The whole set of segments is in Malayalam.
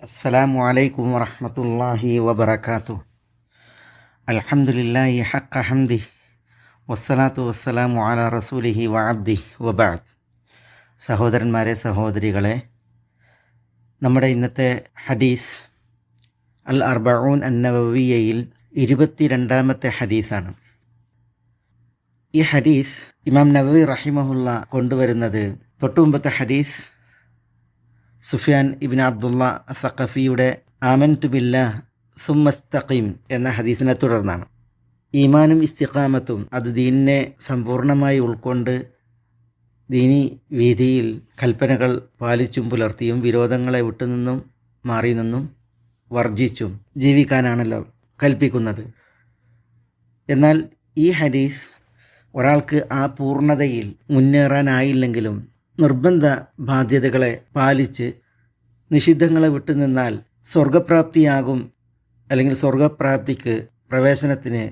السلام عليكم ورحمة الله وبركاته الحمد لله حق حمده والصلاة والسلام على റസൂലിഹി വഅബ്ദി വബാദ് സഹോദരന്മാരെ സഹോദരികളെ നമ്മുടെ ഇന്നത്തെ ഹദീസ് അൽ അർബഊൻ അന്നവവിയയിൽ ഇരുപത്തിരണ്ടാമത്തെ ഹദീസാണ് ഈ ഹദീസ് ഇമാം നവവി റഹിമഹുല്ല കൊണ്ടുവരുന്നത് തൊട്ടുമുമ്പത്തെ ഹദീസ് സുഫിയാൻ ഇബിൻ അബ്ദുള്ള സഖഫിയുടെ ആമൻ തുബില്ല സുമ്മസ്തഖീം എന്ന ഹദീസിനെ തുടർന്നാണ്. ഈമാനും ഇസ്തിഖാമത്തും അത് ദീനിനെ സമ്പൂർണമായി ഉൾക്കൊണ്ട് ദീനി വീതിയിൽ കൽപ്പനകൾ പാലിച്ചും പുലർത്തിയും വിരോധങ്ങളെ വിട്ടുനിന്നും മാറി നിന്നും വർജിച്ചും ജീവിക്കാനാണല്ലോ കൽപ്പിക്കുന്നത്. എന്നാൽ ഈ ഹദീസ് ഒരാൾക്ക് ആ പൂർണതയിൽ മുന്നേറാനായില്ലെങ്കിലും നിർബന്ധ ബാധ്യതകളെ പാലിച്ച് നിഷിദ്ധങ്ങളെ വിട്ടുനിന്നാൽ സ്വർഗപ്രാപ്തിയാകും അല്ലെങ്കിൽ സ്വർഗപ്രാപ്തിക്ക് പ്രവേശനത്തിന്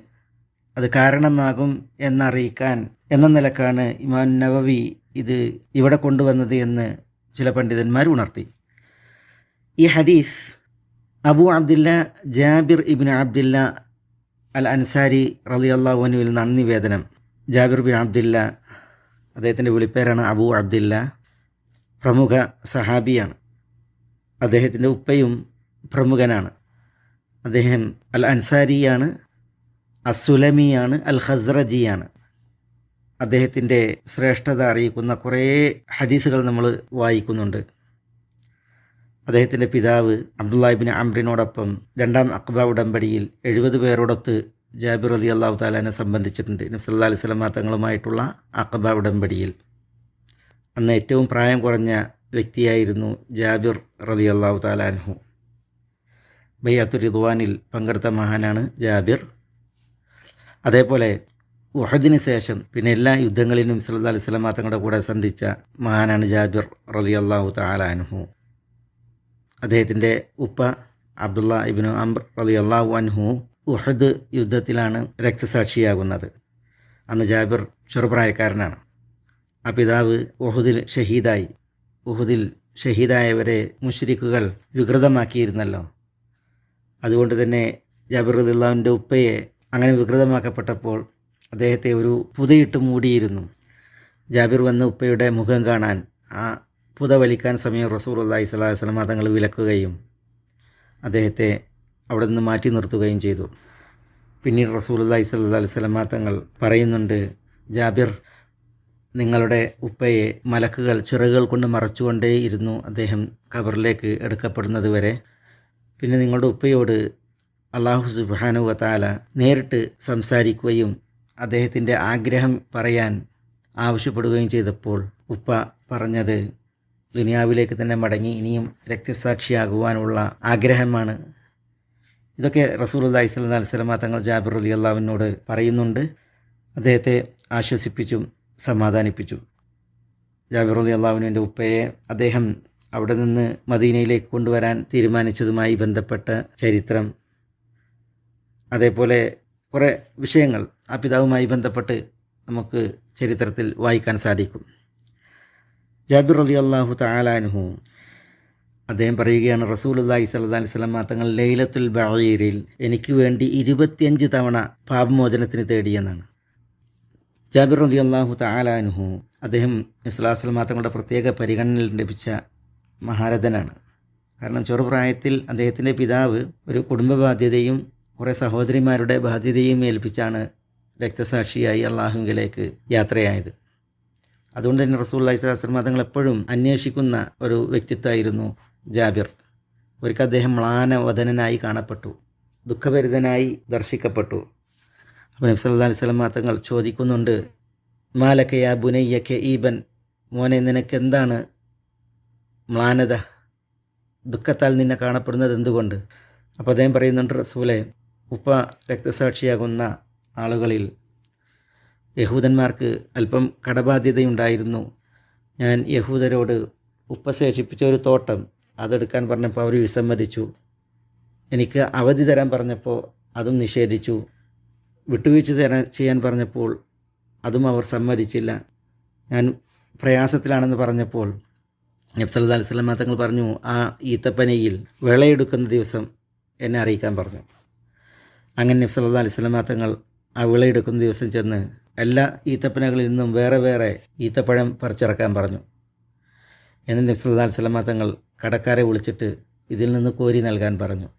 അത് കാരണമാകും എന്നറിയിക്കാൻ എന്ന നിലക്കാണ് ഇമാൻ നവവി ഇത് ഇവിടെ കൊണ്ടുവന്നത് എന്ന് ചില പണ്ഡിതന്മാർ ഉണർത്തി. ഈ ഹദീസ് അബു അബ്ദില്ല ജാബിർ ഇബിൻ അബ്ദില്ല അൽ അൻസാരി റലി അള്ളാഹുനുവിൽ നിന്നാണ് നിവേദനം. ജാബിർ ബിൻ അബ്ദില്ല അദ്ദേഹത്തിന്റെ വിളിപ്പേരാണ് അബു അബ്ദില്ല പ്രമുഖ സഹാബിയാണ്. അദ്ദേഹത്തിന്റെ ഉപ്പയും പ്രമുഖനാണ്. അദ്ദേഹം അൽ അൻസാരിയാണ് അസുലമിയാണ് അൽ ഹസ്രജിയാണ് അദ്ദേഹത്തിന്റെ ശ്രേഷ്ഠത അറിയിക്കുന്ന കുറേ ഹദീസുകൾ നമ്മൾ വായിക്കുന്നുണ്ട്. അദ്ദേഹത്തിന്റെ പിതാവ് അബ്ദുല്ലാഹിബിൻ അംറിനോടൊപ്പം രണ്ടാം അക്ബ ഉടമ്പടിയിൽ എഴുപത് പേരോടൊത്ത് ജാബിർ അലി അള്ളാഹു താലാനെ സംബന്ധിച്ചിട്ടുണ്ട് നബ്സല്ലാ അലൈഹി സ്വലമ തങ്ങളുമായിട്ടുള്ള അക്ബ ഉടമ്പടിയിൽ. അന്ന് ഏറ്റവും പ്രായം കുറഞ്ഞ വ്യക്തിയായിരുന്നു ജാബിർ റബി അള്ളാഹു താലാൻഹു ബയ്യാത്തു റിദ്വാനിൽ പങ്കെടുത്ത മഹാനാണ് ജാബിർ. അതേപോലെ ഉഹദിന് ശേഷം പിന്നെ എല്ലാ യുദ്ധങ്ങളിലും സല്ലാ അലൈഹി സ്വലമ തങ്ങളുടെ കൂടെ സന്ധിച്ച മഹാനാണ് ജാബിർ റബി അള്ളാഹു താലാൻഹു അദ്ദേഹത്തിന്റെ ഉപ്പ അബ്ദുള്ള ഇബിനു അംർ റബി അള്ളാഹു അൻഹു ഉഹദ് യുദ്ധത്തിലാണ് രക്തസാക്ഷിയാകുന്നത്. അന്ന് ജാബിർ ചെറുപ്രായക്കാരനാണ്. ആ പിതാവ് ഉഹുദിൽ ഷഹീദായി. ഉഹുദിൽ ഷഹീദായവരെ മുഷ്രിക്കുകൾ വികൃതമാക്കിയിരുന്നല്ലോ. അതുകൊണ്ട് തന്നെ ജാബിർ അലിള്ളാവിന്റെ ഉപ്പയെ അങ്ങനെ വികൃതമാക്കപ്പെട്ടപ്പോൾ അദ്ദേഹത്തെ ഒരു പുതയിട്ട് മൂടിയിരുന്നു. ജാബിർ വന്ന ഉപ്പയുടെ മുഖം കാണാൻ ആ പുത വലിക്കാൻ സമയം റസൂർ അള്ളാഹി സ്വലാഹു വസ്ലം തങ്ങൾ വിലക്കുകയും അദ്ദേഹത്തെ അവിടെ നിന്ന് മാറ്റി നിർത്തുകയും ചെയ്തു. പിന്നീട് റസൂൽ അള്ളാഹി സ്വല്ലാ അലൈഹി വസല്ലമ തങ്ങൾ പറയുന്നുണ്ട് ജാബിർ നിങ്ങളുടെ ഉപ്പയെ മലക്കുകൾ ചിറകുകൾ കൊണ്ട് മറച്ചുകൊണ്ടേയിരുന്നു അദ്ദേഹം ഖബറിലേക്ക് എടുക്കപ്പെടുന്നത് വരെ. പിന്നെ നിങ്ങളുടെ ഉപ്പയോട് അള്ളാഹു സുബാനു വത്താല നേരിട്ട് സംസാരിക്കുകയും അദ്ദേഹത്തിന്റെ ആഗ്രഹം പറയാൻ ആവശ്യപ്പെടുകയും ചെയ്തപ്പോൾ ഉപ്പ പറഞ്ഞത് ദുനിയാവിലേക്ക് തന്നെ മടങ്ങി ഇനിയും രക്തസാക്ഷിയാകുവാനുള്ള ആഗ്രഹമാണ്. ഇതൊക്കെ റസൂൽ അള്ളഹി സ്വല്ലാ വസ്ലമ തങ്ങൾ ജാബിർ അലി അള്ളാവിനോട് പറയുന്നുണ്ട്. അദ്ദേഹത്തെ ആശ്വസിപ്പിച്ചും സമാധാനിപ്പിച്ചു. അലി അള്ളാഹുവിന്റെ ഉപ്പയെ അദ്ദേഹം അവിടെ നിന്ന് മദീനയിലേക്ക് കൊണ്ടുവരാൻ തീരുമാനിച്ചതുമായി ബന്ധപ്പെട്ട ചരിത്രം. അതേപോലെ കുറേ വിഷയങ്ങൾ ആ പിതാവുമായി ബന്ധപ്പെട്ട് നമുക്ക് ചരിത്രത്തിൽ വായിക്കാൻ സാധിക്കും. ജാബിർ അലി അള്ളാഹു താലാനുഹു അദ്ദേഹം പറയുകയാണ് റസൂലുല്ലാഹി സല്ലാ അലൈഹി സ്വലമ തങ്ങൾ ലൈലത്തുൽ ബഴീരിൽ എനിക്ക് വേണ്ടി ഇരുപത്തിയഞ്ച് തവണ പാപമോചനത്തിന് തേടിയെന്നാണ് ജാബിർ റബി അള്ളാഹു താലാനുഹു അദ്ദേഹം ഇസ്ലാസ്ലമ തങ്ങളുടെ പ്രത്യേക പരിഗണന ലഭിച്ച മഹാരഥനാണ്. കാരണം ചെറുപ്രായത്തിൽ അദ്ദേഹത്തിന്റെ പിതാവ് ഒരു കുടുംബ ബാധ്യതയും കുറേ സഹോദരിമാരുടെ ബാധ്യതയും ഏൽപ്പിച്ചാണ് രക്തസാക്ഷിയായി അള്ളാഹുങ്കിലേക്ക് യാത്രയായത്. അതുകൊണ്ട് തന്നെ റസൂൽ അലൈഹി സ്വലാസ്ലം തങ്ങൾ എപ്പോഴും അന്വേഷിക്കുന്ന ഒരു വ്യക്തിത്വമായിരുന്നു ജാബിർ. ഒരിക്കൽ അദ്ദേഹം മ്ലാനവദനായി കാണപ്പെട്ടു ദുഃഖഭരിതനായി ദർശിക്കപ്പെട്ടു. അപ്പോൾ നബ്സ് അല്ലാ അലൈഹി സ്വലം തങ്ങൾ ചോദിക്കുന്നുണ്ട് മാലക്കയ ബുനയ്യക്കെ ഈബൻ? മോനെ നിനക്ക് എന്താണ് മ്ലാനത? ദുഃഖത്താൽ നിന്നെ കാണപ്പെടുന്നത് എന്തുകൊണ്ട്? അപ്പോൾ അദ്ദേഹം പറയുന്നുണ്ട് റസൂലെ ഉപ്പ രക്തസാക്ഷിയാകുന്ന ആളുകളിൽ യഹൂദന്മാർക്ക് അല്പം കടബാധ്യതയുണ്ടായിരുന്നു. ഞാൻ യഹൂദരോട് ഉപ്പ ശേഷിപ്പിച്ച ഒരു തോട്ടം അതെടുക്കാൻ പറഞ്ഞപ്പോൾ അവർ വിസമ്മതിച്ചു. എനിക്ക് അവധി തരാൻ പറഞ്ഞപ്പോൾ അതും നിഷേധിച്ചു. വിട്ടുവീഴ്ച തരാൻ ചെയ്യാൻ പറഞ്ഞപ്പോൾ അതും അവർ സമ്മതിച്ചില്ല. ഞാൻ പ്രയാസത്തിലാണെന്ന് പറഞ്ഞപ്പോൾ നബ്സല്ലാ അലൈഹി സ്വലമ തങ്ങൾ പറഞ്ഞു ആ ഈത്തപ്പനയിൽ വിളയെടുക്കുന്ന ദിവസം എന്നെ അറിയിക്കാൻ പറഞ്ഞു. അങ്ങനെ നബ്സല്ലാ അലൈഹി സ്വലമ തങ്ങൾ ആ വിളയെടുക്കുന്ന ദിവസം ചെന്ന് എല്ലാ ഈത്തപ്പനകളിൽ നിന്നും വേറെ വേറെ ഈത്തപ്പഴം പറിച്ചിറക്കാൻ പറഞ്ഞു. എന്നിട്ട് നബ്സല്ലാ അലൈഹി സ്വലമ തങ്ങൾ കടക്കാരെ വിളിച്ചിട്ട് ഇതിൽ നിന്ന് കോരി നൽകാൻ പറഞ്ഞു.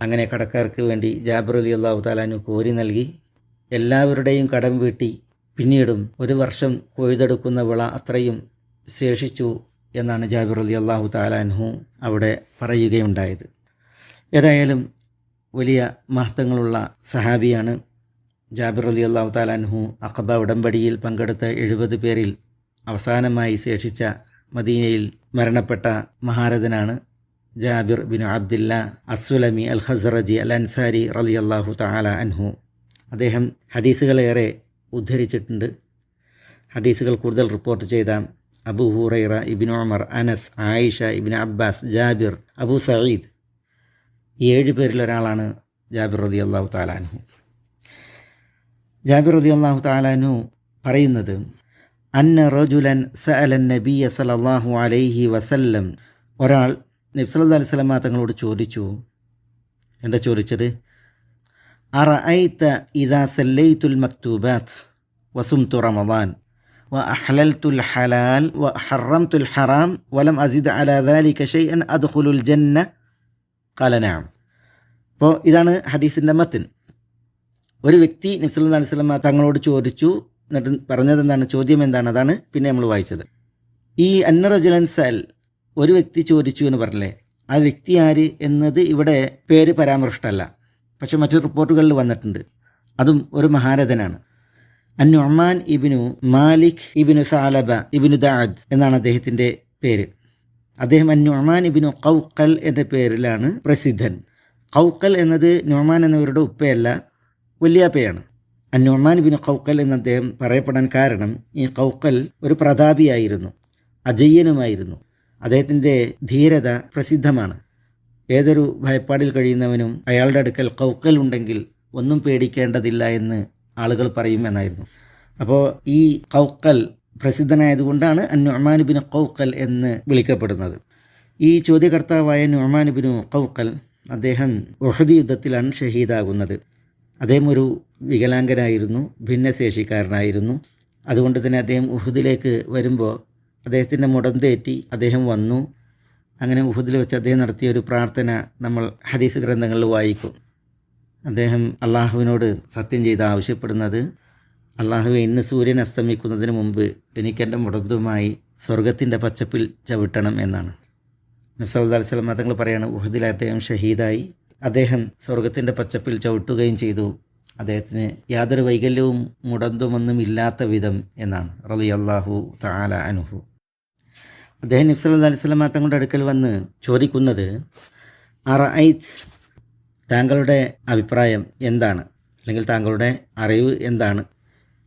അങ്ങനെ കടക്കാർക്ക് വേണ്ടി ജാബിർ അലി അള്ളാഹു താലാനു കോരി നൽകി. എല്ലാവരുടെയും കടം വീട്ടി. പിന്നീടും ഒരു വർഷം കൊയ്തെടുക്കുന്ന വിള അത്രയും ശേഷിച്ചു എന്നാണ് ജാബിർ അലി അള്ളാഹു താലാൻഹു അവിടെ പറയുകയുണ്ടായത്. ഏതായാലും വലിയ മഹത്വങ്ങളുള്ള സഹാബിയാണ് ജാബിർ അലി അള്ളാഹു താലാൻഹു അഖബ ഉടമ്പടിയിൽ പങ്കെടുത്ത എഴുപത് പേരിൽ അവസാനമായി ശേഷിച്ച മദീനയിൽ മരണപ്പെട്ട മഹാരഥനാണ് Jabir bin Abdillah Assulami al Khazraji al Ansari റലി അള്ളാഹു താല അൻഹു. അദ്ദേഹം ഹദീസുകളേറെ ഉദ്ധരിച്ചിട്ടുണ്ട്. ഹദീസുകൾ കൂടുതൽ റിപ്പോർട്ട് ചെയ്ത Abu Hurairah Ibn Umar Anas Aisha Ibn Abbas Jabir Abu Sayeed ഈ ഏഴ് പേരിലൊരാളാണ് ജാബിർ റതി അള്ളാഹു താലാൻഹു ജാബിർ റതി അള്ളാഹു താലാൻഹു പറയുന്നത് അന്ന റജുലൻ സഅലൻ നബിയ സലല്ലാഹു അലൈഹി വസല്ലം. ഒരാൾ നബ്സല അലിസ്ലാമ തങ്ങളോട് ചോദിച്ചു. എന്താ ചോദിച്ചത്? അറ ഇദാ സല്ലൈത്തുൽ മക്തൂബാത്ത് വസും തുറമവാൻ വ അഹ്ലൽത്തുൽ ഹലാൽ വ ഹറംത്തുൽ ഹറാം വലം അസിദ് അലാ ദാലിക ഷൈഅൻ അദ്ഖുലുൽ ജന്ന കലനാം അപ്പോൾ ഇതാണ് ഹദീസിന്റെ മത്തിൻ. ഒരു വ്യക്തി നബ്സല്ലാ അലൈഹി സ്വലമ തങ്ങളോട് ചോദിച്ചു. എന്നിട്ട് പറഞ്ഞത് എന്താണ് ചോദ്യം എന്താണ്? അതാണ് പിന്നെ നമ്മൾ വായിച്ചത്. ഈ അന്നറജലൻസൽ ഒരു വ്യക്തി ചോദിച്ചു എന്ന് പറഞ്ഞില്ലേ? ആ വ്യക്തി ആര് എന്നത് ഇവിടെ പേര് പരാമർഷ്ടമല്ല. പക്ഷെ മറ്റു റിപ്പോർട്ടുകളിൽ വന്നിട്ടുണ്ട്. അതും ഒരു മഹാരഥനാണ്. അന്നുഅമാൻ ഇബിനു മാലിക് ഇബിനു സാലബ ഇബിനു ദാദ് എന്നാണ് അദ്ദേഹത്തിന്റെ പേര്. അദ്ദേഹം അന്നുഅമാൻ ഇബിനു കൗക്കൽ എന്ന പേരിലാണ് പ്രസിദ്ധൻ. കൗക്കൽ എന്നത് നുഅമാൻ എന്നവരുടെ ഉപ്പയല്ല വല്യാപ്പയാണ്. അന്നുഅമാൻ ഇബിനു കൗക്കൽ എന്ന് അദ്ദേഹം പറയപ്പെടാൻ കാരണം ഈ കൗക്കൽ ഒരു പ്രതാപിയായിരുന്നു അജയ്യനുമായിരുന്നു. അദ്ദേഹത്തിന്റെ ധീരത പ്രസിദ്ധമാണ്. ഏതൊരു ഭയപ്പാടിൽ കഴിയുന്നവനും അയാളുടെ അടുക്കൽ കൗക്കൽ ഉണ്ടെങ്കിൽ ഒന്നും പേടിക്കേണ്ടതില്ല എന്ന് ആളുകൾ പറയുമെന്നായിരുന്നു അപ്പോൾ ഈ കൗക്കൽ പ്രസിദ്ധനായതുകൊണ്ടാണ് നുഅമാൻ ബിൻ കൗക്കൽ എന്ന് വിളിക്കപ്പെടുന്നത്. ഈ ചോദ്യകർത്താവായ നുഅമാൻ ബിനു കൗക്കൽ അദ്ദേഹം ഒഹദി യുദ്ധത്തിലാണ് ഷഹീദാകുന്നത്. അദ്ദേഹം ഒരു വികലാംഗനായിരുന്നു ഭിന്നശേഷിക്കാരനായിരുന്നു. അതുകൊണ്ട് തന്നെ അദ്ദേഹം ഉഹുദിലേക്ക് വരുമ്പോൾ അദ്ദേഹത്തിന്റെ മുടം തേറ്റി അദ്ദേഹം വന്നു. അങ്ങനെ ഉഹുദിൽ വെച്ച് അദ്ദേഹം നടത്തിയ ഒരു പ്രാർത്ഥന നമ്മൾ ഹദീസ് ഗ്രന്ഥങ്ങളിൽ വായിക്കും. അദ്ദേഹം അള്ളാഹുവിനോട് സത്യം ചെയ്ത് ആവശ്യപ്പെടുന്നത് അള്ളാഹുവെ ഇന്ന് സൂര്യൻ അസ്തമിക്കുന്നതിന് മുമ്പ് എനിക്കെന്റെ മുടന്തുമായി സ്വർഗത്തിന്റെ പച്ചപ്പിൽ ചവിട്ടണം എന്നാണ്. നബ്സല്ലാ സ്വലം തങ്ങൾ പറയാണ് ഉഹദിൽ അദ്ദേഹം ഷഹീദായി. അദ്ദേഹം സ്വർഗത്തിന്റെ പച്ചപ്പിൽ ചവിട്ടുകയും ചെയ്തു. അദ്ദേഹത്തിന് യാതൊരു വൈകല്യവും മുടന്തുമൊന്നും ഇല്ലാത്ത വിധം എന്നാണ്. റലി അള്ളാഹു താല അനുഹു അദ്ദേഹം നബ്സല്ലാ അലിസ്ലാം തങ്ങളുടെ അടുക്കൽ വന്ന് ചോദിക്കുന്നത് അറൈത്ത് താങ്കളുടെ അഭിപ്രായം എന്താണ്? അല്ലെങ്കിൽ താങ്കളുടെ അറിവ് എന്താണ്?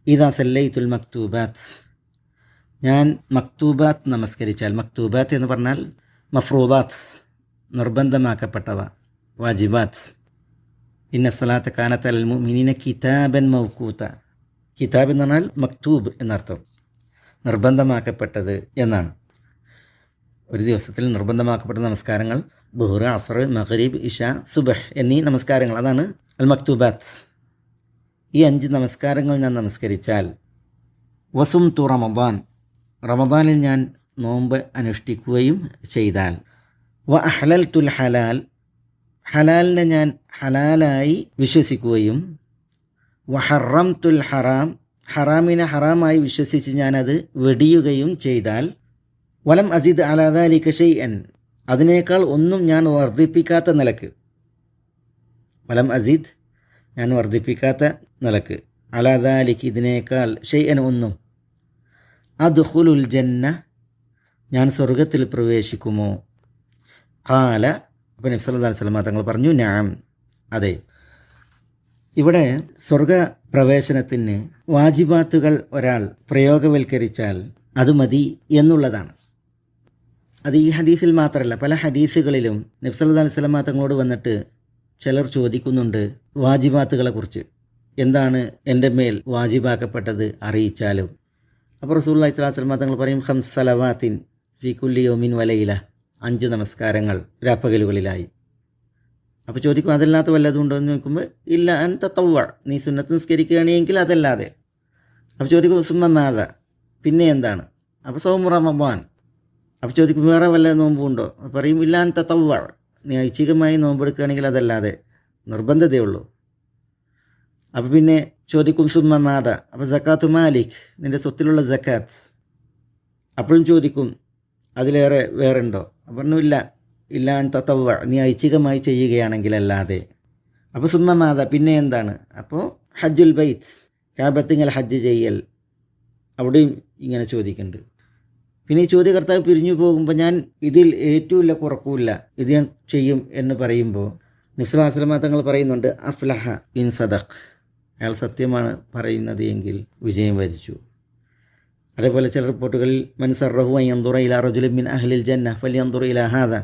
ഇതാ സല്ലൈത്തുൽ മക്തൂബാത്ത്. ഞാൻ മക്തൂബാത്ത് നമസ്കരിച്ചാൽ മക്തൂബാത്ത് എന്ന് പറഞ്ഞാൽ മഫ്രൂദാത്ത് നിർബന്ധമാക്കപ്പെട്ടവ വാജിബാത്ത്. ഇന്ന സലാത്ത് കാനത്ത് അൽ മുഅ്മിനീന കിതാബൻ മൗക്കൂത്ത കിതാബ് എന്ന് പറഞ്ഞാൽ മക്തൂബ് എന്നർത്ഥം നിർബന്ധമാക്കപ്പെട്ടത് എന്നാണ്. ഒരു ദിവസത്തിൽ നിർബന്ധമാക്കപ്പെട്ട നമസ്കാരങ്ങൾ ബുഹുറ അസർ മഹരീബ് ഇഷ സുബഹ് എന്നീ നമസ്കാരങ്ങൾ. അതാണ് അൽ മക്തൂബാത്ത് ഈ അഞ്ച് നമസ്കാരങ്ങൾ ഞാൻ നമസ്കരിച്ചാൽ വസും തു റമദാൻ. റമദാനിൽ ഞാൻ നോമ്പ് അനുഷ്ഠിക്കുകയും ചെയ്താൽ വ അഹ്ലൽ തുൽ ഹലാൽ. ഹലാലിനെ ഞാൻ ഹലാലായി വിശ്വസിക്കുകയും വഹറം തുൽ ഹറാം. ഹറാമിനെ ഹറാമായി വിശ്വസിച്ച് ഞാനത് വെടിയുകയും ചെയ്താൽ വലം അസീദ് അലാദാലിക ഷെയ്അൻ അതിനേക്കാൾ ഒന്നും ഞാൻ വർദ്ധിപ്പിക്കാത്ത നിലയ്ക്ക്. വലം അസീദ് ഞാൻ വർദ്ധിപ്പിക്കാത്ത നിലയ്ക്ക്. അലാദാലിക്ക് ഇതിനേക്കാൾ ഷെയ് എൻ ഒന്നും. അദ്ഖുലുൽ ജന്ന ഞാൻ സ്വർഗത്തിൽ പ്രവേശിക്കുമോ? കാല അപ്പം നബ്സ് അല്ലാ തങ്ങൾ പറഞ്ഞു ഞാൻ അതെ. ഇവിടെ സ്വർഗ പ്രവേശനത്തിന് വാജിബാത്തുകൾ ഒരാൾ പ്രയോഗവൽക്കരിച്ചാൽ അത് മതി എന്നുള്ളതാണ്. അത് ഈ ഹദീസിൽ മാത്രമല്ല പല ഹദീസുകളിലും നബ്സല്ലാ അലൈഹി സ്വലമ തങ്ങളോട് വന്നിട്ട് ചിലർ ചോദിക്കുന്നുണ്ട് വാജിബാത്തുകളെക്കുറിച്ച് എന്താണ് എന്റെ മേൽ വാജിബാക്കപ്പെട്ടത് അറിയിച്ചാലും. അപ്പോൾ റസൂല്ലാ ഇസ്ലാം സ്വലമ തങ്ങൾ പറയും ഹം സലവാത്തിൻ ഫി കുല്ലി യോമിൻ വലയില അഞ്ച് നമസ്കാരങ്ങൾ രാപ്പകലുകളിലായി. അപ്പോൾ ചോദിക്കും അതല്ലാത്ത വല്ലതും ഉണ്ടോ? എന്ന് നോക്കുമ്പോൾ ഇല്ല അൻ തത്തവ്വ നീ സുന്നത്ത് നിസ്കരിക്കുകയാണെങ്കിൽ അതല്ലാതെ. അപ്പോൾ ചോദിക്കും സുമ്മ മാത പിന്നെ എന്താണ്? അപ്പോൾ സൗമ റമദാൻ അപ്പോൾ ചോദിക്കും വേറെ വല്ല നോമ്പുണ്ടോ? പറയും ഇല്ല അൻ തത്തവ്വ നീ ഐച്ഛികമായി നോമ്പെടുക്കുകയാണെങ്കിൽ അതല്ലാതെ നിർബന്ധതയുള്ളൂ അപ്പോൾ പിന്നെ ചോദിക്കും സുമ്മമാത അപ്പോൾ ജക്കാത്ത് മാലിക്. നിന്റെ സ്വത്തിലുള്ള ജക്കാത്ത് അപ്പോഴും ചോദിക്കും അതിലേറെ വേറെ ഉണ്ടോ പറഞ്ഞു ഇല്ല ഇല്ലാൻ തത്തവ നീ ഐച്ഛികമായി ചെയ്യുകയാണെങ്കിൽ അല്ലാതെ അപ്പോൾ സുമ്മമാത പിന്നെ എന്താണ്? അപ്പോൾ ഹജ്ജുൽ ബൈത്ത് കാബത്തിങ്ങൽ ഹജ്ജ് ചെയ്യൽ. അവിടെയും ഇങ്ങനെ ചോദിക്കുന്നുണ്ട് പിന്നെ ഈ ചോദ്യകർത്താവ് പിരിഞ്ഞു പോകുമ്പോൾ ഞാൻ ഇതിൽ ഏറ്റവുമില്ല കുറക്കുമില്ല ഇത് ഞാൻ ചെയ്യും എന്ന് പറയുമ്പോൾ നിസ്ലാസ്ലമ തങ്ങൾ പറയുന്നുണ്ട് അഫ്ലഹ ഇൻ സദഖ്. അയാൾ സത്യമാണ് പറയുന്നത് എങ്കിൽ വിജയം വരിച്ചു. അതേപോലെ ചില റിപ്പോർട്ടുകളിൽ മൻസറഹു അയ്യന്തുറ ഇല റജുലിൻ മിൻ അഹ്ലിൽ ജന്ന ഫലിയന്തുറ ഇല ഹാദ.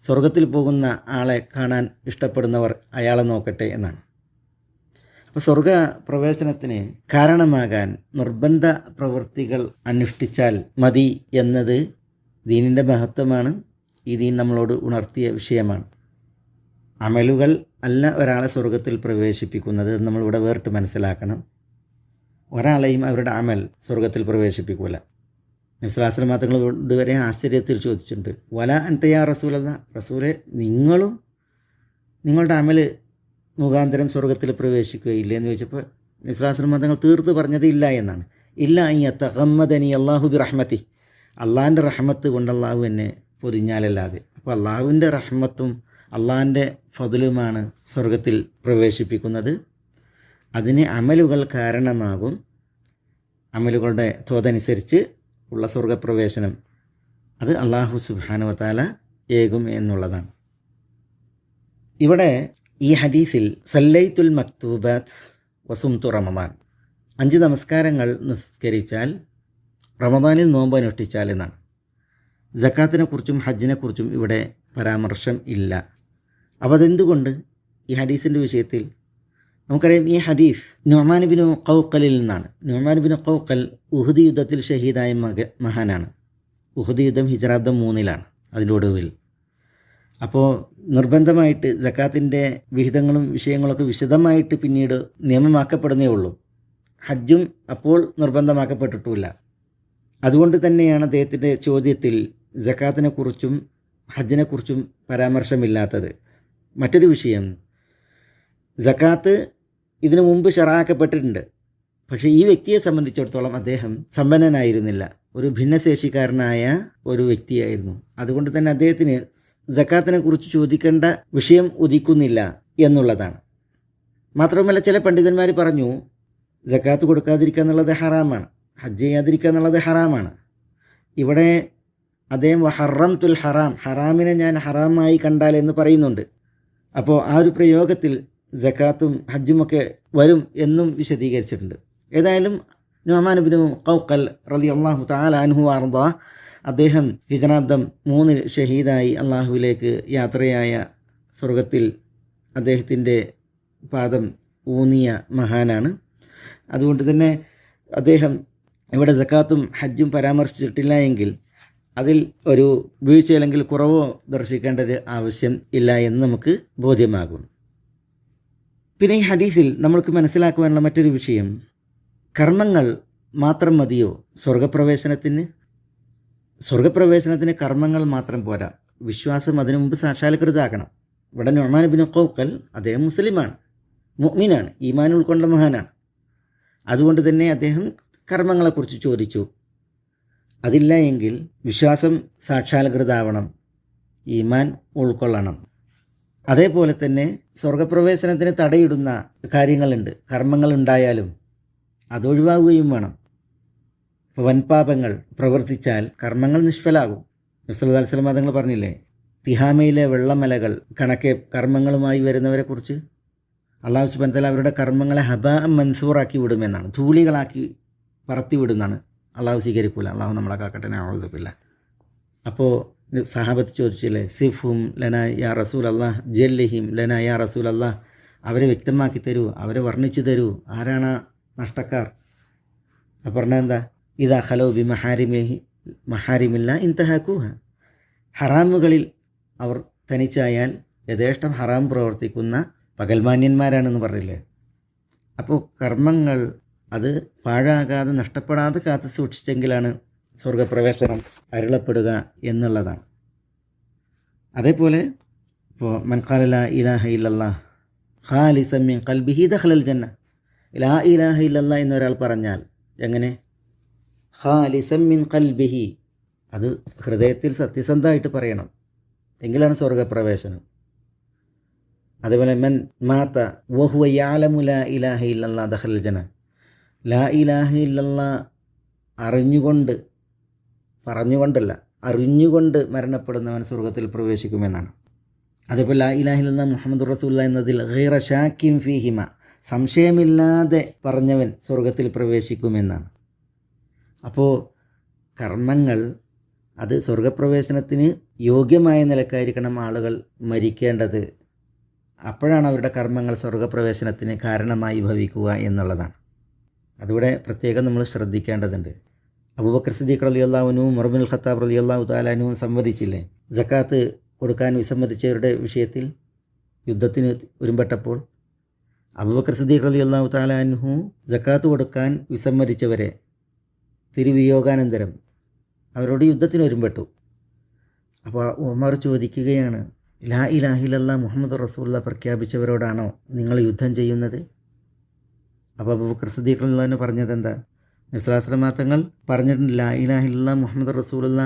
സ്വർഗത്തിൽ പോകുന്ന ആളെ കാണാൻ ഇഷ്ടപ്പെടുന്നവർ അയാളെ നോക്കട്ടെ എന്നാണ്. അപ്പോൾ സ്വർഗ പ്രവേശനത്തിന് കാരണമാകാൻ നിർബന്ധ പ്രവൃത്തികൾ അനുഷ്ഠിച്ചാൽ മതി എന്നത് ദീനിന്റെ മഹത്വമാണ്. ഈ ദീൻ നമ്മളോട് ഉണർത്തിയ വിഷയമാണ്. അമലുകൾ അല്ല ഒരാളെ സ്വർഗത്തിൽ പ്രവേശിപ്പിക്കുന്നത് നമ്മളിവിടെ വേറിട്ട് മനസ്സിലാക്കണം. ഒരാളെയും അവരുടെ അമൽ സ്വർഗത്തിൽ പ്രവേശിപ്പിക്കൂല. നബ്സലാസ്ലം തങ്ങൾ ഇതുവരെ ആശ്ചര്യത്തിൽ ചോദിച്ചിട്ടുണ്ട്. വല അൻതയാ റസൂലല്ല? റസൂലെ നിങ്ങളും നിങ്ങളുടെ അമൽ മുഖാന്തരം സ്വർഗത്തിൽ പ്രവേശിക്കുകയില്ല എന്ന് ചോദിച്ചപ്പോൾ നിസ്ലാസ്ലം തങ്ങൾ തീർത്ത് പറഞ്ഞത് ഇല്ല എന്നാണ്. ഇല്ല ഈ തഹമ്മദനി അള്ളാഹു ബി റഹ്മത്തി അള്ളാഹിന്റെ റഹ്മത്ത് കൊണ്ട് അള്ളാഹു എന്നെ പൊതിഞ്ഞാലല്ലാതെ. അപ്പോൾ അള്ളാഹുവിന്റെ റഹ്മത്തും അള്ളാഹിന്റെ ഫതിലുമാണ് സ്വർഗത്തിൽ പ്രവേശിപ്പിക്കുന്നത്. അതിന് അമലുകൾ കാരണമാകും. അമലുകളുടെ തോതനുസരിച്ച് ഉള്ള സ്വർഗപ്രവേശനം അത് അള്ളാഹു സുബാനുവത്താല ഏകും എന്നുള്ളതാണ്. ഇവിടെ ഈ ഹദീസിൽ സല്ലൈത്തുൽ മക്തൂബാത്ത് വസുംതു റമദാൻ. അഞ്ച് നമസ്കാരങ്ങൾ നിസ്കരിച്ചാൽ റമദാനിൽ നോമ്പ് അനുഷ്ഠിച്ചാൽ എന്നാണ്. ജക്കാത്തിനെക്കുറിച്ചും ഹജ്ജിനെക്കുറിച്ചും ഇവിടെ പരാമർശം ഇല്ല. അപ്പോൾ അതെന്തുകൊണ്ട് ഈ ഹദീസിന്റെ വിഷയത്തിൽ? നമുക്കറിയാം ഈ ഹദീസ് നൊമാനുബിനു കൗക്കലിൽ നിന്നാണ്. നൊമാനുബിനു കൗക്കൽ ഉഹുദ് യുദ്ധത്തിൽ ഷഹീദായ മക മഹാനാണ്. ഉഹുദ് യുദ്ധം ഹിജറാബ്ദം മൂന്നിലാണ് അതിന്റെ ഒടുവിൽ. അപ്പോൾ നിർബന്ധമായിട്ട് ജക്കാത്തിന്റെ വിഹിതങ്ങളും വിഷയങ്ങളൊക്കെ വിശദമായിട്ട് പിന്നീട് നിയമമാക്കപ്പെടുന്നേ ഉള്ളൂ. ഹജ്ജും അപ്പോൾ നിർബന്ധമാക്കപ്പെട്ടിട്ടുമില്ല. അതുകൊണ്ട് തന്നെയാണ് അദ്ദേഹത്തിന്റെ ചോദ്യത്തിൽ ജക്കാത്തിനെക്കുറിച്ചും ഹജ്ജിനെക്കുറിച്ചും പരാമർശമില്ലാത്തത്. മറ്റൊരു വിഷയം. ജക്കാത്ത് ഇതിനു മുമ്പ് ഷറാക്കപ്പെട്ടിട്ടുണ്ട് പക്ഷേ ഈ വ്യക്തിയെ സംബന്ധിച്ചിടത്തോളം അദ്ദേഹം സമ്പന്നനായിരുന്നില്ല. ഒരു ഭിന്നശേഷിക്കാരനായ ഒരു വ്യക്തിയായിരുന്നു. അതുകൊണ്ട് തന്നെ അദ്ദേഹത്തിന് ജക്കാത്തിനെ കുറിച്ച് ചോദിക്കേണ്ട വിഷയം ഉദിക്കുന്നില്ല എന്നുള്ളതാണ്. മാത്രമല്ല ചില പണ്ഡിതന്മാർ പറഞ്ഞു ജക്കാത്ത് കൊടുക്കാതിരിക്കുക എന്നുള്ളത് ഹറാമാണ് ഹജ്ജ് ചെയ്യാതിരിക്കുക എന്നുള്ളത് ഹറാമാണ്. ഇവിടെ അദ്ദേഹം ഹറം തുൽ ഹറാം ഹറാമിനെ ഞാൻ ഹറാമായി കണ്ടാൽ എന്ന് പറയുന്നുണ്ട്. അപ്പോൾ ആ ഒരു പ്രയോഗത്തിൽ ജക്കാത്തും ഹജ്ജുമൊക്കെ വരും എന്നും വിശദീകരിച്ചിട്ടുണ്ട്. ഏതായാലും നൊമാനുബിനു കൗക്കൽ റലി അള്ളാഹു താലാൻഹു അർദ അദ്ദേഹം ഹിജറാബ്ദം മൂന്നിൽ ഷഹീദായി അള്ളാഹുവിലേക്ക് യാത്രയായ സ്വർഗത്തിൽ അദ്ദേഹത്തിന്റെ പാദം ഊന്നിയ മഹാനാണ്. അതുകൊണ്ട് തന്നെ അദ്ദേഹം ഇവിടെ ജക്കാത്തും ഹജ്ജും പരാമർശിച്ചിട്ടില്ല എങ്കിൽ അതിൽ ഒരു വീഴ്ച അല്ലെങ്കിൽ കുറവോ ദർശിക്കേണ്ട ഒരു ആവശ്യം ഇല്ല എന്ന് നമുക്ക് ബോധ്യമാകും. പിന്നെ ഈ ഹദീസിൽ നമ്മൾക്ക് മനസ്സിലാക്കുവാനുള്ള മറ്റൊരു വിഷയം കർമ്മങ്ങൾ മാത്രം മതിയോ സ്വർഗപ്രവേശനത്തിന്? സ്വർഗപ്രവേശനത്തിന് കർമ്മങ്ങൾ മാത്രം പോരാ. വിശ്വാസം അതിനു മുമ്പ് സാക്ഷാത്കൃതാക്കണം ഇവിടെ നൊമാൻ ബിൻ അദ്ദേഹം മുസ്ലിമാണ്. മുഅ്മിനാണ്. ഈമാൻ ഉൾക്കൊണ്ട മഹാനാണ്. അതുകൊണ്ട് തന്നെ അദ്ദേഹം കർമ്മങ്ങളെക്കുറിച്ച് ചോദിച്ചു. അതില്ല എങ്കിൽ വിശ്വാസം സാക്ഷാത്കൃതാവണം ഈമാൻ ഉൾക്കൊള്ളണം. അതേപോലെ തന്നെ സ്വർഗപ്രവേശനത്തിന് തടയിടുന്ന കാര്യങ്ങളുണ്ട്. കർമ്മങ്ങൾ ഉണ്ടായാലും അതൊഴിവാകുകയും വേണം. വൻപാപങ്ങൾ പ്രവർത്തിച്ചാൽ കർമ്മങ്ങൾ നിഷ്ഫലാകും. നബ്സല്ലാ സ്വലം തങ്ങൾ പറഞ്ഞില്ലേ? തിഹാമയിലെ വെള്ളമലകൾ കണക്കെ കർമ്മങ്ങളുമായി വരുന്നവരെക്കുറിച്ച്? അള്ളാഹു സുബൻതല അവരുടെ കർമ്മങ്ങളെ ഹബ മൻസൂറാക്കി വിടുമെന്നാണ്. ധൂളികളാക്കി പറത്തി വിടുന്നാണ്. അള്ളാഹു സ്വീകരിക്കൂല. അള്ളാഹു നമ്മളെ കാക്കട്ടെ. ആവുന്നില്ല അപ്പോൾ സഹാബത്ത് ചോദിച്ചില്ലേ? സിഫും ലന യാ റസൂൽ അള്ളാഹ് ജല്ലിഹിം ലന യാ റസൂൽ അള്ളാഹ് അവരെ വ്യക്തമാക്കി തരൂ. അവരെ വർണിച്ചു തരൂ. ആരാണ് നഷ്ടക്കാർ? അപ്പം പറഞ്ഞാൽ എന്താ ഇതാ ഹലോ ബി മഹാരിമി മഹാരിമില്ല ഇൻതഹാക്കൂഹ ഹറാമുകളിൽ അവർ തനിച്ചായാൽ യഥേഷ്ടം ഹറാം പ്രവർത്തിക്കുന്ന പകൽമാന്യന്മാരാണെന്ന് പറഞ്ഞില്ലേ? അപ്പോൾ കർമ്മങ്ങൾ അത് പാഴാകാതെ നഷ്ടപ്പെടാതെ കാത്തു സൂക്ഷിച്ചെങ്കിലാണ് സ്വർഗപ്രവേശനം അരുളപ്പെടുക എന്നുള്ളതാണ്. അതേപോലെ ഇപ്പോൾ മൻകാല ഇലാഹ ഇല്ലല്ലാ ഖാലിസമ്യം കൽബിഹി ദഖലൽ ജന്ന. ഇലാ ഇലാഹ ഇല്ലല്ലാ എന്നൊരാൾ പറഞ്ഞാൽ എങ്ങനെ? ഖാലിസമ്മിൻ കൽബിഹി അത് ഹൃദയത്തിൽ സത്യസന്ധമായിട്ട് പറയണം. എങ്കിലാണ് സ്വർഗപ്രവേശനം അതേപോലെ മൻ മാത്ത വഹുവ യാലമു ലാ ഇലാഹ ഇല്ലല്ലാ ദഖലൽ ജന. ലാ ഇലാഹ ഇല്ലല്ലാ അറിഞ്ഞുകൊണ്ട് പറഞ്ഞുകൊണ്ടല്ല അറിഞ്ഞുകൊണ്ട് മരണപ്പെടുന്നവൻ സ്വർഗത്തിൽ പ്രവേശിക്കുമെന്നാണ്. അതേപോലെ ലാ ഇലാഹില്ല മുഹമ്മദ് റസൂല്ല എന്നതിൽ ഗൈറ ഷാക്കിം ഫിഹിമ. സംശയമില്ലാതെ പറഞ്ഞവൻ സ്വർഗത്തിൽ പ്രവേശിക്കുമെന്നാണ്. അപ്പോൾ കർമ്മങ്ങൾ അത് സ്വർഗപ്രവേശനത്തിന് യോഗ്യമായ നിലക്കായിരിക്കണം ആളുകൾ മരിക്കേണ്ടത്. അപ്പോഴാണ് അവരുടെ കർമ്മങ്ങൾ സ്വർഗപ്രവേശനത്തിന് കാരണമായി ഭവിക്കുക എന്നുള്ളതാണ്. അതിവിടെ പ്രത്യേകം നമ്മൾ ശ്രദ്ധിക്കേണ്ടതുണ്ട്. അബൂബക്കർ സിദ്ദീഖ് അലി അള്ളാഹുനും അൽ ഖത്താബ് അലി അള്ളാഹു താലാനുവും സംവദിച്ചില്ലേ? ജക്കാത്ത് കൊടുക്കാൻ വിസമ്മതിച്ചവരുടെ വിഷയത്തിൽ യുദ്ധത്തിന് ഒരുമ്പെട്ടപ്പോൾ അബൂബക്കർ സിദ്ദീഖ് അലി അള്ളാഹു താലാൻഹു ജക്കാത്ത് കൊടുക്കാൻ വിസമ്മതിച്ചവരെ തിരുവിയോഗാനന്തരം അവരോട് യുദ്ധത്തിന് ഒരുമ്പെട്ടു. അപ്പോൾ ഉമർ ചോദിക്കുകയാണ് ലാ ഇലാഹിലല്ല മുഹമ്മദ് റസൂല്ല പ്രഖ്യാപിച്ചവരോടാണോ നിങ്ങൾ യുദ്ധം ചെയ്യുന്നത്? അപ്പോൾ അബൂബക്കർ സിദ്ദീഖ് റളിയല്ലാഹു പറഞ്ഞത് എന്താ നിസ്ലാസ്ലമാ തങ്ങൾ പറഞ്ഞിട്ടുണ്ട് ലാ ഇലാഹില്ല മുഹമ്മദ് റസൂലുള്ള.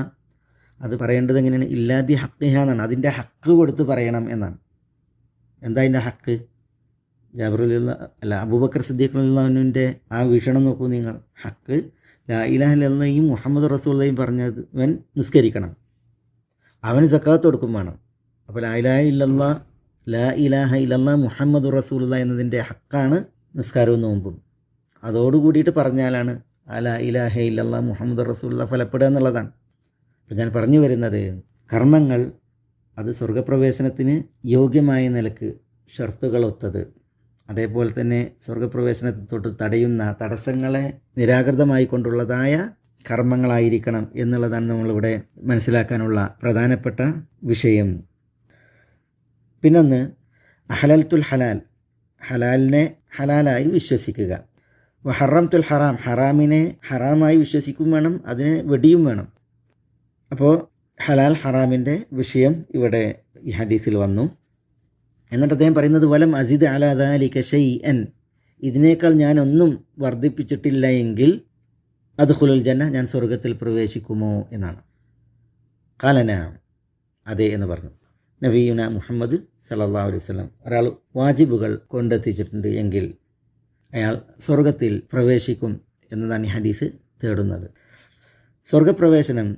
അത് പറയേണ്ടത് എങ്ങനെയാണ്? ഇല്ലാ ബി ഹക്കിഹ എന്നാണ്. അതിന്റെ ഹക്ക് കൊടുത്ത് പറയണം എന്നാണ്. എന്താ അതിന്റെ ഹക്ക്? ജാബറുല്ല അല്ല അബൂബക്കർ സിദ്ദീഖ് റളിയല്ലാഹുവിന്റെ ആ വീക്ഷണം നോക്കൂ നിങ്ങൾ. ഹക്ക് ലാ ഇലാഹില്ലയും മുഹമ്മദ് റസൂള്ളയും പറഞ്ഞത് അവൻ നിസ്കരിക്കണം. അവന് സക്കാത്ത് കൊടുക്കും വേണം. അപ്പോൾ ലാ ഇലാഹ ഇല്ലല്ല ലാ ഇലാഹ ഇല്ലല്ല മുഹമ്മദ് റസൂലുള്ള എന്നതിന്റെ ഹക്കാണ് നിസ്കാരവും നോമ്പും. അതോടുകൂടിയിട്ട് പറഞ്ഞാലാണ് ആ ലാ ഇലാഹ ഇല്ലല്ല മുഹമ്മദ് റസൂലുള്ള ഫലപ്പെടുക എന്നുള്ളതാണ്. അപ്പം ഞാൻ പറഞ്ഞു വരുന്നത് കർമ്മങ്ങൾ അത് സ്വർഗപ്രവേശനത്തിന് യോഗ്യമായ നിലയ്ക്ക് ഷർത്തുകളൊത്തത്. അതേപോലെ തന്നെ സ്വർഗപ്രവേശനത്തെ തൊട്ട് തടയുന്ന തടസ്സങ്ങളെ നിരാകൃതമായി കൊണ്ടുള്ളതായ കർമ്മങ്ങളായിരിക്കണം എന്നുള്ളതാണ് നമ്മളിവിടെ മനസ്സിലാക്കാനുള്ള പ്രധാനപ്പെട്ട വിഷയം. പിന്നൊന്ന് ഹലൽത്തുൽ ഹലാൽ. ഹലാലിനെ ഹലാലായി വിശ്വസിക്കുക. ഹറംതുൽ ഹറാം. ഹറാമിനെ ഹറാമായി വിശ്വസിക്കും വേണം അതിനെ വെടിയും വേണം. അപ്പോൾ ഹലാൽ ഹറാമിന്റെ വിഷയം ഇവിടെ ഈ ഹദീസിൽ വന്നു. എന്നിട്ട് അദ്ദേഹം പറയുന്നത് വലം അസിദ് അലാദാലിക ഷെയ് എൻ ഇതിനേക്കാൾ ഞാനൊന്നും വർദ്ധിപ്പിച്ചിട്ടില്ല എങ്കിൽ അത് ഹുലുൽ ജന്ന ഞാൻ സ്വർഗത്തിൽ പ്രവേശിക്കുമോ എന്നാണ്. കാലന അതെ എന്ന് പറഞ്ഞു. നവീന മുഹമ്മദ് സല്ലാ അലൈഹി സ്വലം ഒരാൾ വാജിബുകൾ കൊണ്ടെത്തിച്ചിട്ടുണ്ട് എങ്കിൽ അയാൾ സ്വർഗത്തിൽ പ്രവേശിക്കും എന്നതാണ് ഈ ഹദീസ് തേടുന്നത്. സ്വർഗപ്രവേശനം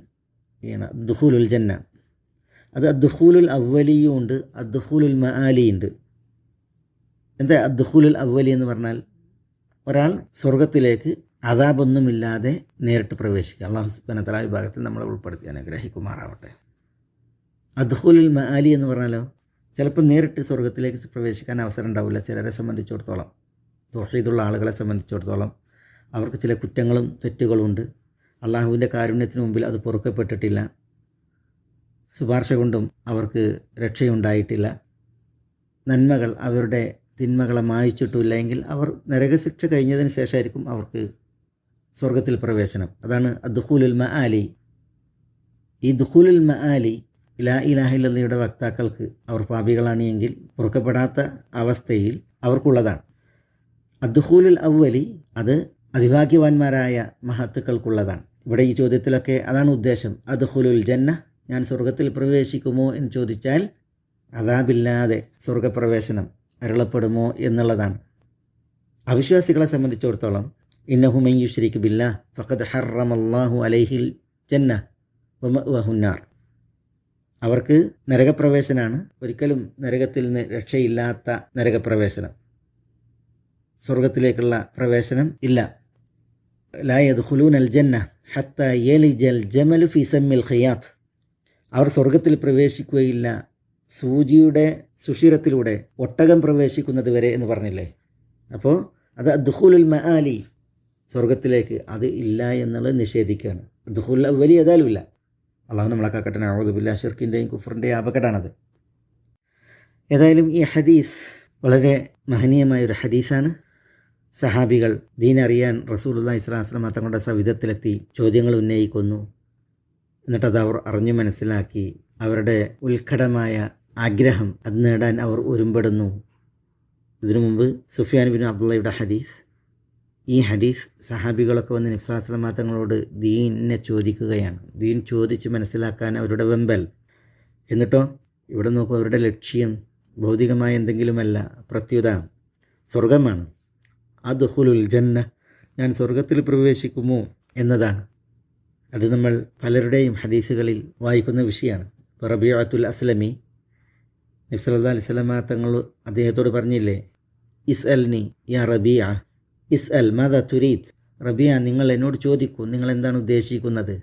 ദുഹൂലുൽ ജന്ന. അത് അദ്ദുഹൂലുൽ അവലിയും ഉണ്ട് അദ്ദുഹൂലുൽ മആലി ഉണ്ട്. എന്താ അദ്ദുഹൂലുൽ അവ്വലി എന്ന് പറഞ്ഞാൽ? ഒരാൾ സ്വർഗത്തിലേക്ക് അതാപൊന്നുമില്ലാതെ നേരിട്ട് പ്രവേശിക്കുക. അള്ളാഹു സുബാനത്തല വിഭാഗത്തിൽ നമ്മളെ ഉൾപ്പെടുത്തി അനുഗ്രഹിക്കുമാറാവട്ടെ. അദ്ഹുലുൽ മആലി എന്ന് പറഞ്ഞാലോ? ചിലപ്പോൾ നേരിട്ട് സ്വർഗത്തിലേക്ക് പ്രവേശിക്കാൻ അവസരം ഉണ്ടാവില്ല. ചിലരെ സംബന്ധിച്ചിടത്തോളം തോഹീദുള്ള ആളുകളെ സംബന്ധിച്ചിടത്തോളം അവർക്ക് ചില കുറ്റങ്ങളും തെറ്റുകളും ഉണ്ട്. അള്ളാഹുവിന്റെ കാരുണ്യത്തിന് മുമ്പിൽ അത് പൊറുക്കപ്പെട്ടിട്ടില്ല. ശുപാർശ കൊണ്ടും അവർക്ക് രക്ഷയുണ്ടായിട്ടില്ല. നന്മകൾ അവരുടെ തിന്മകളെ മായിച്ചിട്ടില്ല എങ്കിൽ അവർ നരകശിക്ഷ കഴിഞ്ഞതിന് ശേഷമായിരിക്കും അവർക്ക് സ്വർഗത്തിൽ പ്രവേശനം. അതാണ് ദുഹൂലുൽ മ ആലി ഈ ദുഹൂലുൽ മ ആലി ലാ ഇലാഹില്ലയുടെ വക്താക്കൾക്ക് അവർ പാപികളാണ് എങ്കിൽ പുറക്കപ്പെടാത്ത അവസ്ഥയിൽ അവർക്കുള്ളതാണ്. അദ്ദുഹൂലുൽ അവലി അത് അതിഭാഗ്യവാന്മാരായ മഹത്തുക്കൾക്കുള്ളതാണ്. ഇവിടെ ഈ ചോദ്യത്തിലൊക്കെ അതാണ് ഉദ്ദേശം. അദ്ഹുലുൽ ജന്ന ഞാൻ സ്വർഗത്തിൽ പ്രവേശിക്കുമോ എന്ന് ചോദിച്ചാൽ അതാബില്ലാതെ സ്വർഗപ്രവേശനം അരുളപ്പെടുമോ എന്നുള്ളതാണ്. അവിശ്വാസികളെ സംബന്ധിച്ചിടത്തോളം ഇന്നഹുമൻ ശരിക്ക് ബില്ല ഫഖദ് ഹറമല്ലാഹു അലൈഹിൽ ജന്ന വഹുന്നാർ. അവർക്ക് നരകപ്രവേശനാണ്. ഒരിക്കലും നരകത്തിൽ നിന്ന് രക്ഷയില്ലാത്ത നരകപ്രവേശനം. സ്വർഗത്തിലേക്കുള്ള പ്രവേശനം ഇല്ല. ലായത് ഹുലൂൻ അൽ ജന്ന ഹത്ത ജമലു ഫിസമ്മിൽ ഖിയാത്ത്. അവർ സ്വർഗത്തിൽ പ്രവേശിക്കുകയില്ല. സൂചിയുടെ സുഷിരത്തിലൂടെ ഒട്ടകം പ്രവേശിക്കുന്നത് വരെ എന്ന് പറഞ്ഞില്ലേ? അപ്പോൾ അത് ദുഹുലുൽ മഅാലി സ്വർഗത്തിലേക്ക് അത് ഇല്ല എന്നുള്ളത് നിഷേധിക്കുകയാണ്. ദുഹുൽ അവലി ഏതായാലും ഇല്ല. അള്ളാഹു നമ്മളെ കാക്കട്ടെ. നവോദുബില്ല ഷിർക്കിന്റെയും കുഫറിന്റെയും അപകടമാണത് ഏതായാലും ഈ ഹദീസ് വളരെ മഹനീയമായൊരു ഹദീസാണ്. സഹാബികൾ ദീനറിയാൻ റസൂൽ റസൂലുല്ലാ ഇസ്ലാസ്ലമ തങ്ങളുടെ സവിധത്തിലെത്തി ചോദ്യങ്ങൾ ഉന്നയിക്കുന്നു. എന്നിട്ടത് അവർ അറിഞ്ഞു മനസ്സിലാക്കി. അവരുടെ ഉത്കടമായ ആഗ്രഹം അത് നേടാൻ അവർ ഒരുമ്പെടുന്നു. ഇതിനു മുമ്പ് സുഫിയാൻ ബിൻ അബ്ദുള്ളയുടെ ഹദീസ്. ഈ ഹദീസ് സഹാബികളൊക്കെ വന്ന് നിസ്ലാസ്ലമ തങ്ങളോട് ദീനിനെ ചോദിക്കുകയാണ്. ദീൻ ചോദിച്ച് മനസ്സിലാക്കാൻ അവരുടെ വെമ്പൽ. എന്നിട്ടോ ഇവിടെ നോക്കും അവരുടെ ലക്ഷ്യം ഭൗതികമായ എന്തെങ്കിലുമല്ല പ്രത്യുത സ്വർഗമാണ് അദ്ഹുലുൽ ജന്ന ഞാൻ സ്വർഗത്തിൽ പ്രവേശിക്കുമോ എന്നതാണ്. അത് നമ്മൾ പലരുടെയും ഹദീസുകളിൽ വായിക്കുന്ന വിഷയമാണ്. ഇപ്പോൾ റബിയാത്തുൽ അസ്ലമി നബ്സല്ലാ അലൈഹി സ്വലമ തങ്ങൾ അദ്ദേഹത്തോട് പറഞ്ഞില്ലേ ഇസ് അൽനി യാ റബിയ ഇസ് അൽ മദ തുരീത് റബിയ നിങ്ങൾ എന്നോട് ചോദിക്കൂ നിങ്ങൾ എന്താണ് ഉദ്ദേശിക്കുന്നത്?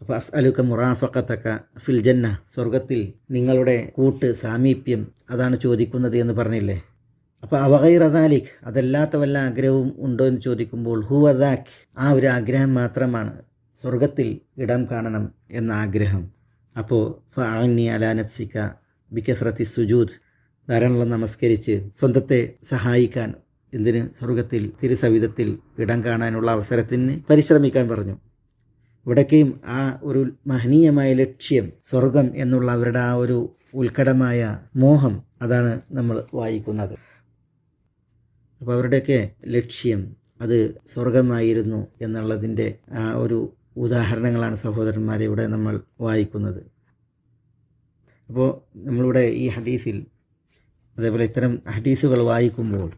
അപ്പോൾ അസ് അലുക്ക മുറാഫക്കത്തക്ക ഫിൽ ജന്ന സ്വർഗത്തിൽ നിങ്ങളുടെ കൂട്ട് സാമീപ്യം അതാണ് ചോദിക്കുന്നത് എന്ന് പറഞ്ഞില്ലേ? അപ്പോൾ അവഗൈറദാലിഖ് അതല്ലാത്ത വല്ല ആഗ്രഹവും ഉണ്ടോ എന്ന് ചോദിക്കുമ്പോൾ ഹു അദാഖ് ആ ഒരു ആഗ്രഹം മാത്രമാണ്. സ്വർഗത്തിൽ ഇടം കാണണം എന്ന ആഗ്രഹം അപ്പോൾ ഫഅനി അലാ നഫ്സിക്ക ബിക്കസ്രത്തി സുജൂദ് ധാരാളം നമസ്കരിച്ച് സ്വന്തത്തെ സഹായിക്കാൻ എന്തിന് സ്വർഗത്തിൽ തിരുസവിധത്തിൽ ഇടം കാണാനുള്ള അവസരത്തിന് പരിശ്രമിക്കാൻ പറഞ്ഞു. ഇവിടേക്കും ആ ഒരു മഹനീയമായ ലക്ഷ്യം സ്വർഗം എന്നുള്ള അവരുടെ ആ ഒരു ഉത്കടമായ മോഹം അതാണ് നമ്മൾ വായിക്കുന്നത്. അപ്പോൾ അവരുടെയൊക്കെ ലക്ഷ്യം അത് സ്വർഗമായിരുന്നു എന്നുള്ളതിന്റെ ആ ഒരു ഉദാഹരണങ്ങളാണ് സഹോദരന്മാരെ ഇവിടെ നമ്മൾ വായിക്കുന്നത്. അപ്പോൾ നമ്മളിവിടെ ഈ ഹദീസിൽ അതേപോലെ ഇത്തരം ഹദീസുകൾ വായിക്കുമ്പോൾ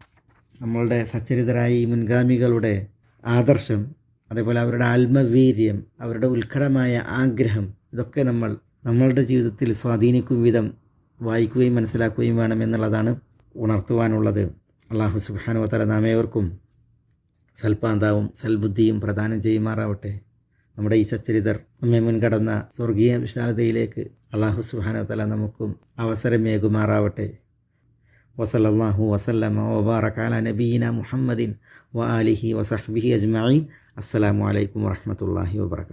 നമ്മളുടെ സച്ചരിതരായ ഈ മുൻഗാമികളുടെ ആദർശം അതേപോലെ അവരുടെ ആത്മവീര്യം അവരുടെ ഉത്കടമായ ആഗ്രഹം ഇതൊക്കെ നമ്മൾ നമ്മളുടെ ജീവിതത്തിൽ സ്വാധീനിക്കും വിധം വായിക്കുകയും മനസ്സിലാക്കുകയും വേണം എന്നുള്ളതാണ് ഉണർത്തുവാനുള്ളത്. അള്ളാഹു സുബാനുവത്തല തല നാമേവർക്കും സൽപാന്താവും സൽബുദ്ധിയും പ്രദാനം ചെയ്യുമാറാവട്ടെ. നമ്മുടെ ഈ സച്ചരിതർ നമ്മെ മുൻകടന്ന സ്വർഗീയ വിശാലതയിലേക്ക് അള്ളാഹു സുബാനു തല നമുക്കും അവസരമേകുമാറാവട്ടെ. വസലല്ലാഹു വസല്ലമ വബാറക്കാല നബീന മുഹമ്മദിൻ വ ആലിഹി വസഹ്ബിഹി അജ്മഈൻ. അസ്സലാമു അലൈക്കും വറഹ്മത്തുള്ളാഹി വബറകാതുഹു.